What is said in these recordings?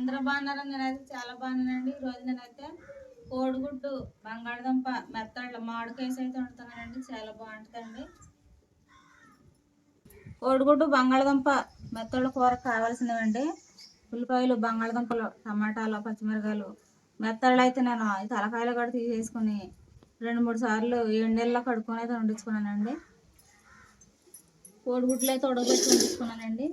అందరూ బాగున్నారు? నేనైతే చాలా బాగున్నానండి. ఈరోజు రోజు నేనైతే కోడిగుడ్డు బంగాళదుంప మెత్తళ్ళ మామిడికాయస్ అయితే వండుతున్నానండి. చాలా బాగుంటుందండి. కోడిగుడ్డు బంగాళదుంప మెత్తళ్ళ కూర కావాల్సినవండి. ఉల్లిపాయలు బంగాళదుంపలు టమాటాలు పచ్చిమిరకాయలు మెత్తళ్ళు అయితే నేను తలకాయలు కూడా తీసేసుకుని రెండు మూడు సార్లు ఎండెల్లో కడుక్కొని అయితే వండించుకున్నానండి. కోడిగుడ్లు అయితే ఉడకబెట్టి వండించుకున్నానండి.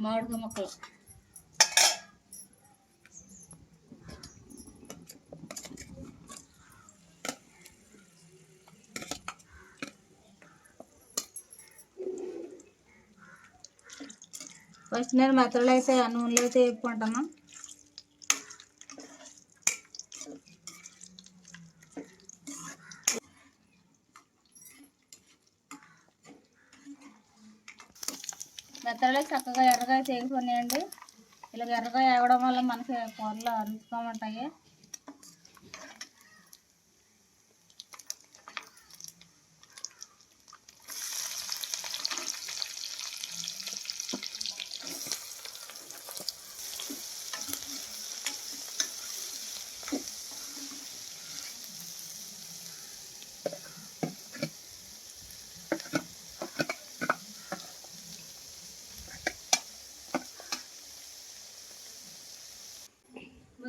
మామిడికాయ మొక్కలు. ఫస్ట్ నేను మెత్తలు అయితే నూనెలో అయితే వేపుకుంటాను మెత్తలు చక్కగా ఎర్రగా అయితే ఇలా ఎర్రగా వేగడం వల్ల మనకి కూరలు రుచిగా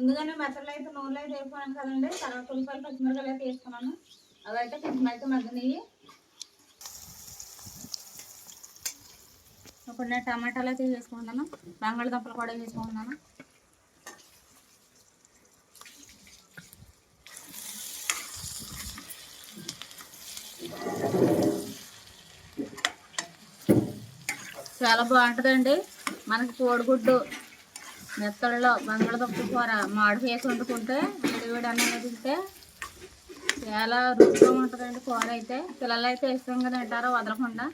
ముందుగానే మెత్తలు అయితే నూనెలో అయితే వేసుకున్నాను కదండి. తర్వాత ఉల్లిపాయలు పచ్చిమిరకాయలు అయితే వేసుకున్నాను. అవి అయితే కొంచెం అయితే మగ్గనివి ఇప్పుడు నేను టమాటాలు అయితే వేసుకుంటున్నాను. బంగాళదుంపలు కూడా వేసుకుంటున్నాను. చాలా బాగుంటుందండి. మనకి కోడిగుడ్డు మెత్తల్లో బంగాళదుంప కూర మామిడి వేసి వండుకుంటే వేడి వేడి అన్నం తింటే చాలా రుచిగా ఉంటుందండి కూర అయితే. పిల్లలు అయితే ఇష్టంగా తింటారో వదలకుండా.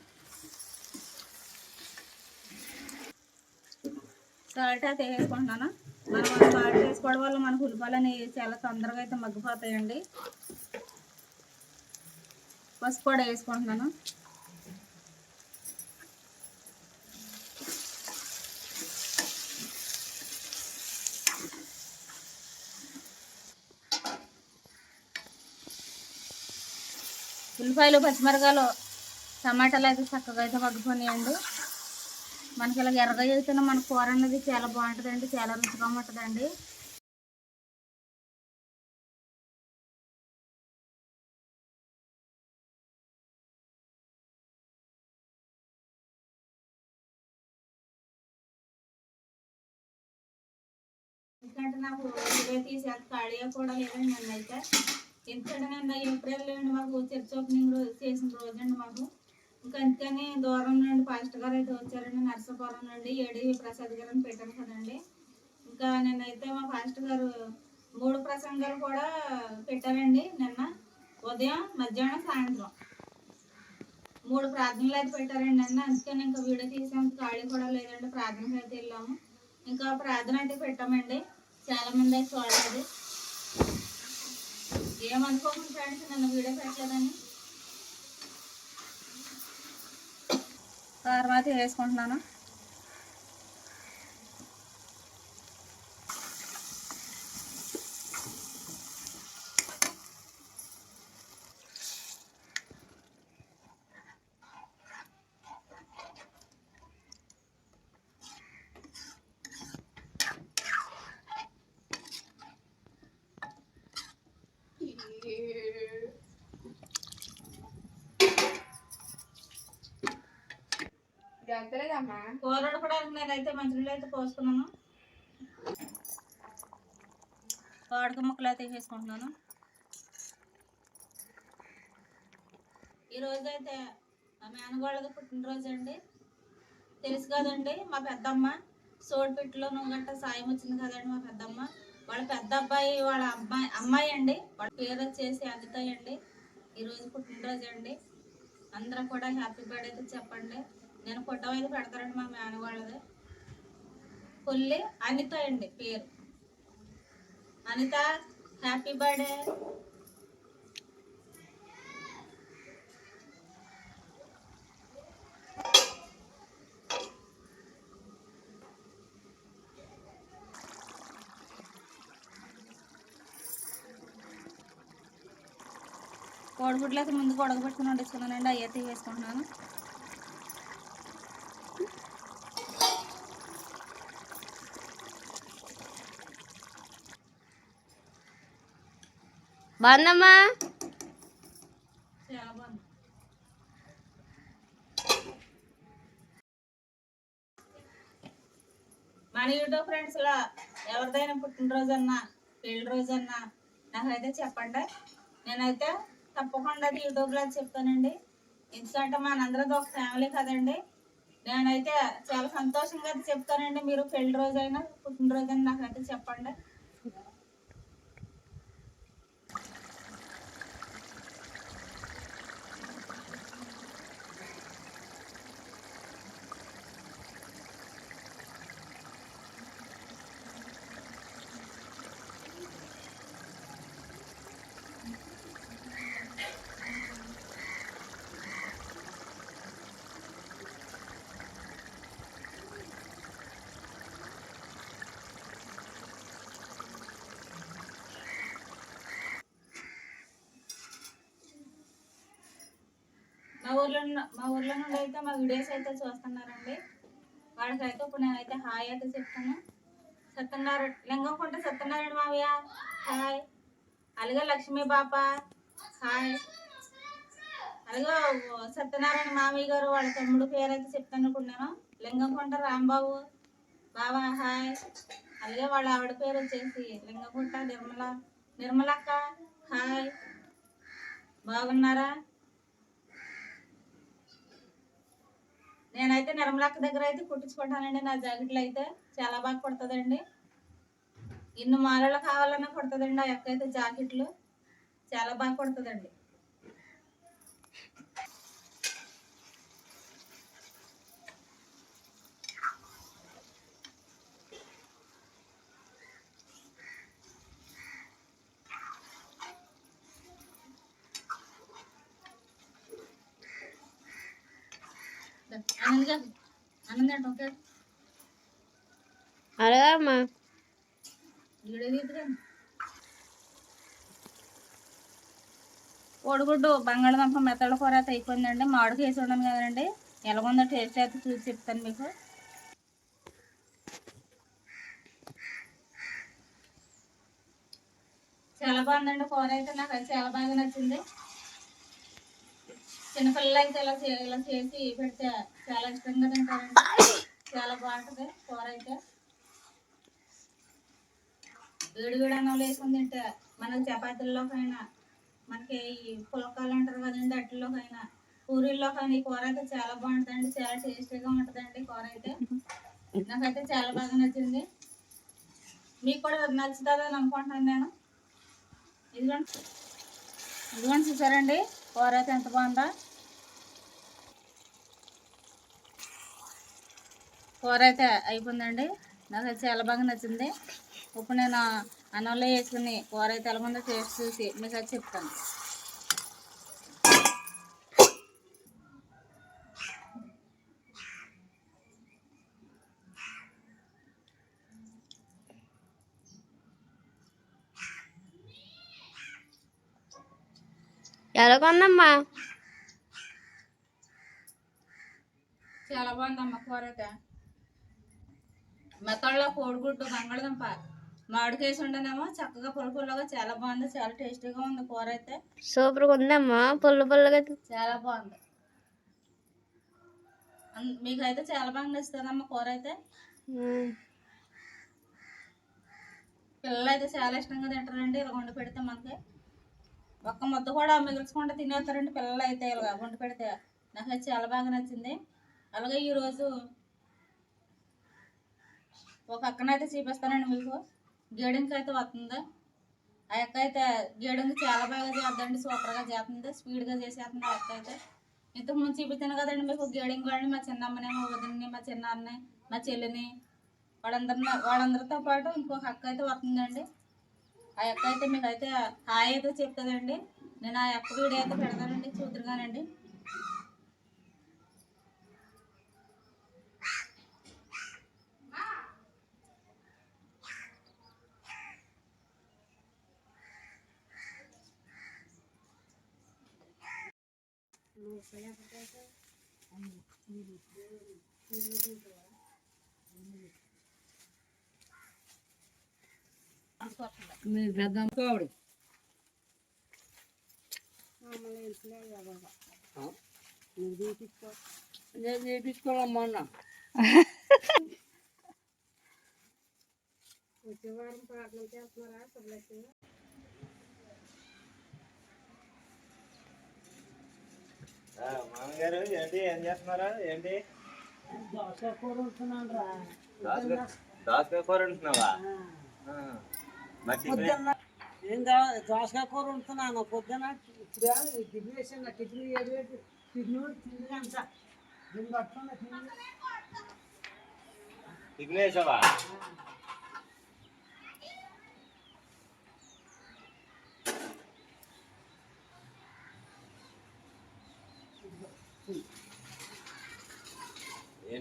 సాల్ట్ అయితే వేసుకుంటున్నాను మనం సాల్ట్ వేసుకోవడం వల్ల మనకు ఉల్లిపాయలు అనేవి చాలా తొందరగా అయితే మగ్గిపోతాయండి. పసుపు కూడా వేసుకుంటున్నాను. ఉల్లిపాయలు పచ్చిమిరకాయలు టమాటాలు అయితే చక్కగా అయితే మగ్గిపోయినాయండి మనకి ఇలా ఎర్రగా చేస్తేనే మన కూర అనేది చాలా బాగుంటుందండి చాలా రుచిగా ఉంటుందండి. ఎందుకంటే నాకు వీడియో తీసే ఖాళీగా కూడా లేదండి నన్ను అయితే ఎందుకంటే నేను ఏప్రిల్ నుండి మాకు చర్చ్ ఓపెనింగ్ రోజు చేసిన రోజండి మాకు. ఇంకా అందుకని దూరం నుండి పాస్టర్ గారు అయితే వచ్చారండి నర్సాపురం నుండి ఏడి ప్రసాద్ గారిని పెట్టాను కదండి. ఇంకా నేనైతే మా పాస్టర్ గారు మూడు ప్రసంగాలు కూడా పెట్టారండి నిన్న. ఉదయం మధ్యాహ్నం సాయంత్రం. మూడు ప్రార్థనలు అయితే పెట్టారండి నిన్న. అందుకని ఇంకా వీడియో తీసాం ఖాళీ కూడా లేదండి. ప్రార్థనకు అయితే వెళ్ళాము. ఇంకా ప్రార్థన అయితే పెట్టామండి. చాలా మంది అయితే చూడలేదు ఏమనుకోకండి ఫ్రెండ్స్ నన్ను వీడియో పెట్టలేదని. తర్వాత వేసుకుంటున్నాను వేసుకుంటున్నాను కూర ఉడకడానికి నేనైతే మంచినీళ్ళు అయితే పోసుకున్నాను. వాడక ముక్కలు అయితే వేసుకుంటున్నాను ఈరోజు అయితే మా మేనగోళ్ళది పుట్టినరోజు అండి. తెలుసు కదండి మా పెద్దమ్మ సోడిపెట్టులో నువ్వు గట్ట సాయం వచ్చింది కదండి మా పెద్దమ్మ. వాళ్ళ పెద్ద అబ్బాయి వాళ్ళ అమ్మాయి అమ్మాయి అండి. వాళ్ళ పేరు వచ్చేసి అందుతాయండి ఈరోజు పుట్టినరోజు అండి. అందరూ కూడా హ్యాపీ బర్త్డే అయితే చెప్పండి. నేను ఫోటో అయితే పెడతారండి మా మేనవాళ్ళది కొల్లి అనిత అండి పేరు. Anita happy birthday. కోడిగుడ్లు అయితే ముందు కొడగబెట్టుకుని వండించుకున్నానండి అయ్యే వేసుకుంటున్నాను బాగుందమ్మా మన యూట్యూబ్ ఫ్రెండ్స్లో ఎవరిదైనా పుట్టినరోజు అన్నా పెళ్ళి రోజు అన్నా నాకైతే చెప్పండి. నేనైతే తప్పకుండా అది యూట్యూబ్లో చెప్తానండి. ఎందుకంటే మనందరిది ఒక ఫ్యామిలీ కదండి. నేనైతే చాలా సంతోషంగా చెప్తానండి. మీరు పెళ్ళి రోజు అయినా పుట్టినరోజు అయినా నాకైతే చెప్పండి. మా ఊర్లో మా ఊర్లో నుండి అయితే మా వీడియోస్ అయితే చూస్తున్నారండి. వాళ్ళకైతే ఇప్పుడు నేనైతే హాయ్ అయితే చెప్తాను. సత్యనారాయణ లింగంకుంట సత్యనారాయణ మావయ్య హాయ్. అలాగే లక్ష్మీ బాప హాయ్. అలాగే సత్యనారాయణ మావయ్య గారు వాళ్ళ తమ్ముడు పేరు అయితే చెప్తాను ఇప్పుడు నేను. లింగంకుంట రాంబాబు బాబా హాయ్. అలాగే వాళ్ళ ఆవిడ పేరు వచ్చేసి లింగకుంట నిర్మల నిర్మలక్క హాయ్. బాగున్నారా? నేనైతే నిర్మలక్క దగ్గర అయితే కుట్టించుకుంటానండి. నా జాకెట్లు అయితే చాలా బాగా కుడుతుందండి. ఇన్ని మాలలు కావాలన్నా కుడుతుందండి ఆ యొక్క అయితే జాకెట్లు. చాలా బాగా కుడుతుందండి. తీద్దురండి కోడిగుడ్డు బంగాళదుంప మెత్తల కూర అయితే అయిపోయిందండి. మామిడికి వేసి ఉన్నాను కదండి. ఎలాగుందో టేస్ట్ అయితే చూసి చెప్తాను మీకు. చాలా బాగుందండి కూర అయితే. నాకు అయితే చాలా బాగా నచ్చింది. చిన్నపిల్లలు అయితే ఇలా ఇలా చేసి పెడితే చాలా ఇష్టంగా తింటారండి. చాలా బాగుంటుంది. కూర అయితే. వేడి వేడి అన్నంలో వేసుకొని తింటే మనకి చపాతీల్లోకైనా మనకి ఈ పులకాలు అంటారు కదండి అట్లలోకైనా పూరీల్లోకైనా ఈ కూర అయితే చాలా బాగుంటుందండి. చాలా టేస్టీగా ఉంటుందండి కూర అయితే. నాకైతే చాలా బాగా నచ్చింది. మీకు కూడా నచ్చుతుందని అనుకుంటున్నాను నేను. ఇదిగోండి. ఇదిగోండి చూసారండి? కూర అయితే ఎంత బాగుందా. కూర అయితే అయిపోయిందండి. నాకు అయితే చాలా బాగా నచ్చింది. ఇప్పుడు నేను అన్నంలో వేసుకుని కూర అయితే ఎలాగుందో టేస్ట్ చూసి మీకు అది చెప్తాను. ఎలాగొందమ్మా చాలా బాగుందమ్మ కూర అయితే. మెత్తల్లో కోడిగుడ్డు బంగాళదుంప మామిడికేసి ఉండనేమో చక్కగా పుల్ల పుల్లగా చాలా బాగుంది చాలా టేస్టీగా ఉంది కూర అయితే సూపర్గా ఉందమ్మా పుల్ల పుల్లగా చాలా బాగుంది. మీకైతే చాలా బాగా నచ్చుతుందమ్మ కూర అయితే. పిల్లలు అయితే చాలా ఇష్టంగా తింటారండి ఇలా వండి పెడితే మనకి. ఒక్క ముద్ద కూడా మిగిల్చకుండా తినేస్తారండి పిల్లలు అయితే ఇలా వండి పెడితే. నాకైతే చాలా బాగా నచ్చింది. అలాగే ఈరోజు ఒక అక్కనైతే చూపిస్తానండి మీకు. గేడింగ్కి అయితే వస్తుంది ఆ అక్క అయితే గేడింగ్ చాలా బాగా చేద్దండి సూపర్గా చేస్తుంది స్పీడ్గా చేసేస్తుంది ఆ అక్క అయితే ఇంతకు ముందు చూపించాను కదండి మీకు గేడింగ్ వాళ్ళని మా చిన్నమ్మని మా వదిని మా చిన్నాన్ని మా చెల్లిని. వాళ్ళందరిని వాళ్ళందరితో పాటు ఇంకొక అక్క అయితే వస్తుందండి. ఆ అక్క అయితే మీకు అయితే హాయ్ అయితే చెప్తుందండి. నేను ఆ అక్క వీడియో అయితే పెడతానండి చూద్దరుగానండి. కోవిడి నేను చేయించుకోవాలి మొన్న మామగారు ఏంటి ఏం చేస్తున్నారు? ఏంటి? దోసకాయ కూర ఉంటున్నాను రా దోసకాయ కూర పొద్దున్న ఏం కావాలి? దోసకాయ కూర ఉంటున్నాను పొద్దున ఇప్పుడు టిఫిన్ వేసాను టిఫిన్ ఏడు టిఫిన్ తిండి అంత. దీన్ని పట్టుకున్న తిండి టిఫిన్ వేసావా?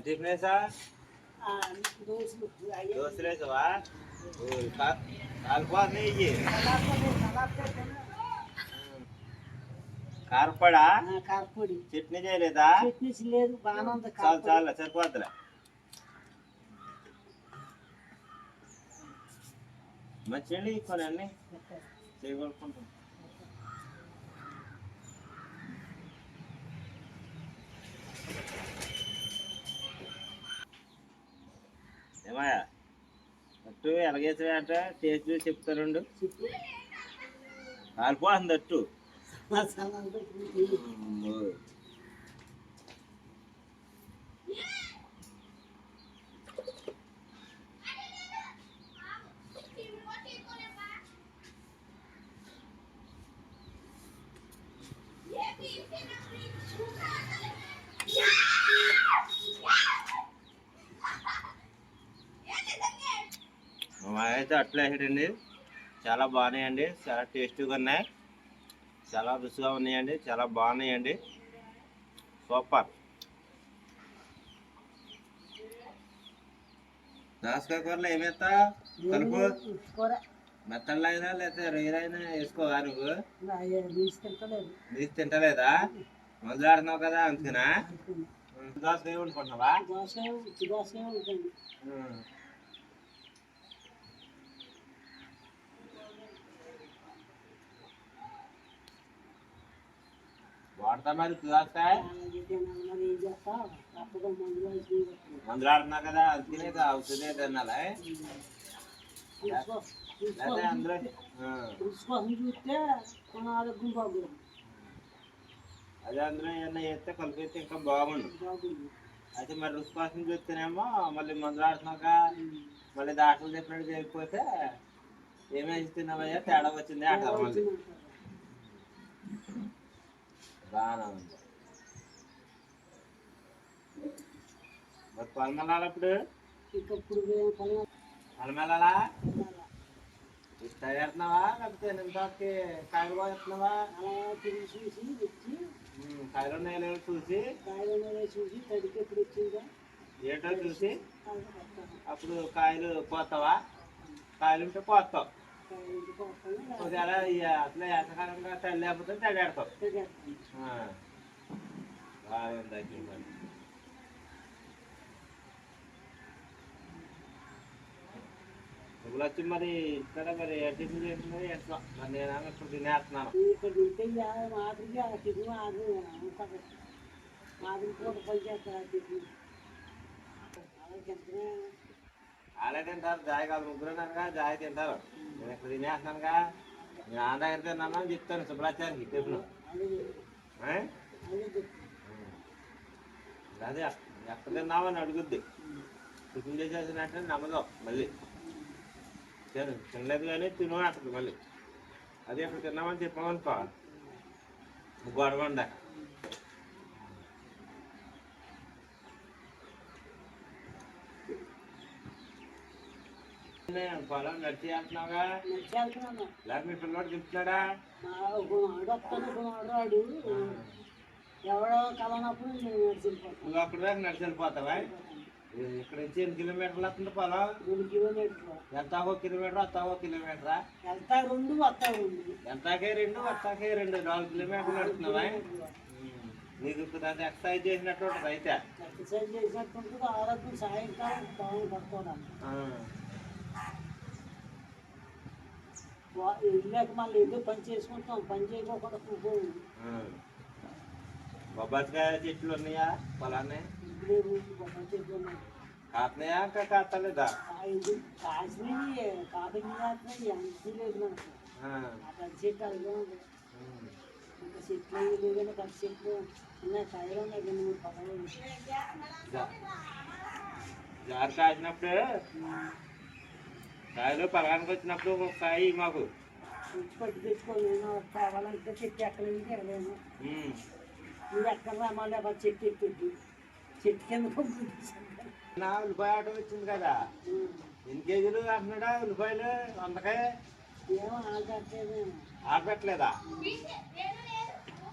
ఏం టిఫిన్ వేసా ఆ, దోశలు అయ్యే దోశలు వేసావా కాలిపోతుంది ఇయ్యి కారపడా కారపొడి చట్నీ చేయలేదా చట్నీస్ లేదు బాగానే ఉంది చాలు కారపొడి చాలు సరిపోద్దులే మంచిగా కొన్ని అన్ని చేయగలుగుకుంటాం ఏమయ్యా అట్టు ఎలాగేసా అంట టేస్ట్ చూసి చెప్తారండు కాలిపోతుంది అట్టు మసాలా పెట్టుకుని అమ్మో. మా అయితే అట్లా వేసాడండి చాలా బాగున్నాయండి. చాలా టేస్టీగా ఉన్నాయి. చాలా రుచిగా ఉన్నాయండి. చాలా బాగున్నాయండి. సూపర్. దాసకాయ కూరలో ఏమేస్తా కలుపు? అయినా లేకపోతే రొయ్యలైనా వేసుకోవా నువ్వు? నీకు తింటలేదా. మందులు ఆడుతున్నావు కదా అందుకనా? దోసకాయ వండుకుంటున్నావా దోసకాయ ఉత్తి దోసకాయ ఉంటుంది ఉం. వాడతా మరి మందులు వేసి కదా తినేది అవుతుంది తినాలి తీసుకో చూస్తే మన ఆరోగ్యం బాగుంది అదే అందులో ఏమన్నా చేస్తే కలిపిస్తే ఇంకా బాగుండు. అయితే మరి రుచి కోసం చూస్తేనేమో మళ్ళీ మందులు ఆడుతున్నాక మళ్ళీ డాక్టర్లు చెప్పినట్టు చేయకపోతే ఏమేమి తిన్నామయ్యా తేడా వచ్చింది అంటారు మళ్ళీ? బాగానే ఉంది మరి పొలమెళ్ళాలప్పుడు ఇంకప్పుడు పొలం పొలమెళ్ళాలా తయారుతున్నావా? లేకపోతే నిమిషానికి కాయలు పోతున్నావా తిరిగి చూసి వచ్చి కాయలు ఉన్నాయో చూసి? కాయలు ఉన్నాయో చూసి తడికి ఎప్పుడు వచ్చిందా? ఏంటో చూసి? అప్పుడు కాయలు పోతావా? కాయలు ఉంటే పోతావు. ఒకవేళ అసలు ఎంతకాలంగా తల్లి లేకపోతే తడేడతావు బాగుంది అయితే మరి. ఇప్పుడు వచ్చి మరి ఇక్కడ మరి టిఫిన్ చేస్తున్నది ఎట్లా మరి నేను ఇప్పుడు తినేస్తున్నాను ఇక్కడ ఉంటే మాదిరిగా టిఫిన్ మాది మాదిరి కూడా పని చేస్తారు టిఫిన్ వాళ్ళే తింటారు జాయ్ కాదు. ముగ్గురు ఉన్నారుగా జాయ్ తింటారు. నేను ఇక్కడ తినేస్తున్నానుగా? నేను ఆ దగ్గర తిన్నాను అని చెప్తాను శుభ్రాచారికి టిఫిన్ అదే ఎక్కడ తిన్నామని అడుగుద్ది. టిఫిన్ చేసేసినట్టు నమ్మదు మళ్ళీ. తిను తినలేదు కానీ తిను అంటుంది మళ్ళీ. అదే ఎక్కడ తిన్నామని చెప్పామనుకో. గొడవ ఉండ పొలం నడిచి వెళ్తున్నావుగా లేకపోతే గుణాడు రాడు ఎవడో కలనప్పుడు నువ్వు అక్కడ దాకా నడిచి వెళ్ళిపోతావా? ఇక్కడ నుంచి ఎన్ని కిలోమీటర్లు వస్తుంది పొలం? రెండు కిలోమీటర్లు. ఎంత ఒక కిలోమీటర్ వస్తావో కిలోమీటరా? వెళ్తా రెండు వస్తా రెండు. ఎంతకే రెండు వస్తాకే రెండు నాలుగు కిలోమీటర్లు నడుస్తున్నావా? నీకు అది ఎక్సర్సైజ్ చేసినట్టు ఉంటుంది అయితే. ఎక్సర్సైజ్ చేసినట్టు ఉంటుంది ఆరోగ్యం సాయంకాలం బాగుంది పడుకోవడానికి ఆ. వా- వెళ్ళాక మళ్ళీ ఏదో పని చేసుకుంటాం పని చేయకోకుండా కూర్చోము. ఆ. బొబ్బాసికాయ చెట్లు ఉన్నాయా పొలాన్ని ఇంట్లో రోజు పని చేసుకున్నాం కాతున్నాయా ఇంకా కాస్తలేదా కాసినవి కాబట్టి ఎంత లేదు మనకు ఆ. ఆ పెద్ద చెట్టు అలాగే ఉంది ఉమ్. ఇంకా చెట్లు ఏవి లేదని పెద్ద చెట్లు ఉన్నాయి కాయలు ఉన్నాయి రెండు మూడు పదవులు జా- జారు కాసినప్పుడు కాయలు పొలానికి వచ్చినప్పుడు ఒక కాయ మాకు. తెచ్చి పట్టి కావాలంటే చెట్టు. నువ్వు ఎక్కడ రామాలి అక్కడ చెట్టు చెట్టు కింద నా ఉల్లిపాయ ఆట వచ్చింది కదా. ఎన్ని కేజీలు అంటున్నాడా ఉల్లిపాయలు? వందకాయ ఏమో ఆడపెట్టలేదా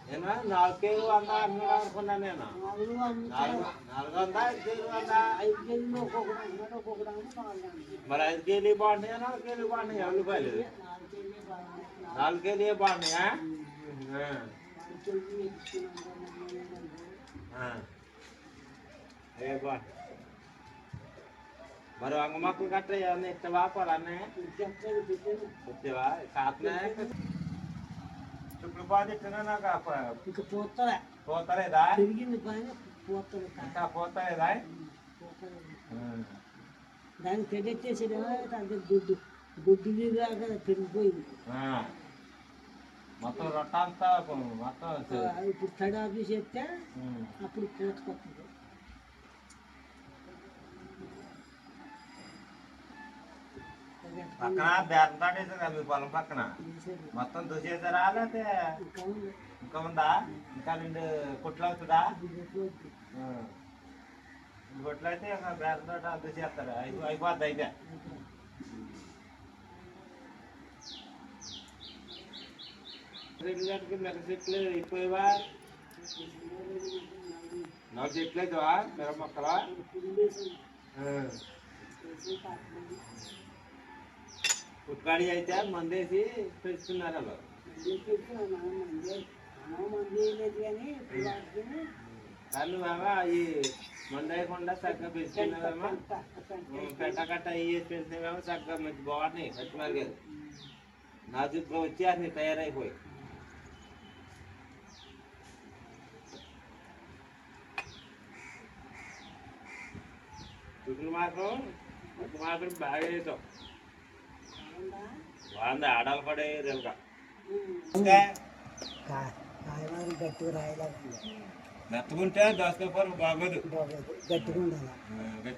నేను నాలుగు కేజీలు వంద అంటున్నాడు అనుకున్నాను నేను నాలుగు వందలు నాలుగు నాలుగు వంద ఐదు కేజీలు వంద ఐదు కేజీలు ఒక్కొక్కడు అన్నాడు ఒక్కొక్కడు అన్నాడు నాలుగు అన్నాడు మరి ఐదు కేజీలు బాగున్నాయా నాలుగు కేజీలు బాగున్నాయా ఉల్లిపాయలు నాలుగు కేజీలు బాగున్నాయి నాలుగు కేజీలు బాగున్నాయా ఆ. నాలుగు కేజీలు ఎత్తుకున్నాను ఆ. ఏ బా మరి వంగ మొక్కలు గట్ట ఏమన్నా ఇష్టవా పొలాన్ని ఇంకెక్కడ పెట్టాను వచ్చేవా కాతనే ఇప్పుడు ఇట్టినా నాకు ఇక పోతలే. పోతలేదా? పెరిగింది పైన పోతలు ఇంకా పోతలేదా? దాన్ని పెరిగేసేదేమో అంటే గుడ్డు గుడ్డు లాగా పెరిగిపోయింది. మొత్తం రొట్ట అంతా మొత్తం ఇప్పుడు తడి ఆఫీస్ చేస్తే. అప్పుడు పోతుకొస్తుంది. పక్కన బేరం కదా మీ పొలం పక్కన. మొత్తం దూసేసారా లేకపోతే ఇంకా ఉందా? ఇంకా రెండు కొట్లు అవుతుందా? రెండు కొట్లు అయితే ఇంకా బేరం తోట దూసేస్తారు. అయిపోద్ది అయితే. రెండు గంటకి మిరప చెట్లు అయిపోయావా నా చెట్లు అయితేవా మిరప మొక్కలా ఆ. పుట్టుకాడి అయితే మందేసి పెంచుతున్నారు వాళ్ళు మంది లేదు కానీ ఇప్పుడు వాటికి కానీ నువ్వేమో ఈ మందేయకుండా చక్కగా పెంచుతున్నావేమో పెట్ట కట్ట అయ్యి పెంచినవేమో చక్కగా మంచి బాగున్నాయి పచ్చి మరిగేది నాజుగ్గా వచ్చి అన్ని తయారైపోయి. చుట్టూ మాత్రం పచ్చి మాత్రం బాగా వేసాం బాగుంది ఆడాలి పడే రేలుగా కాయమారి గట్టిగా రాయలేదు మెత్తకుంటే దోసకాయ కూర బాగోదు గట్టిగా ఉండాలి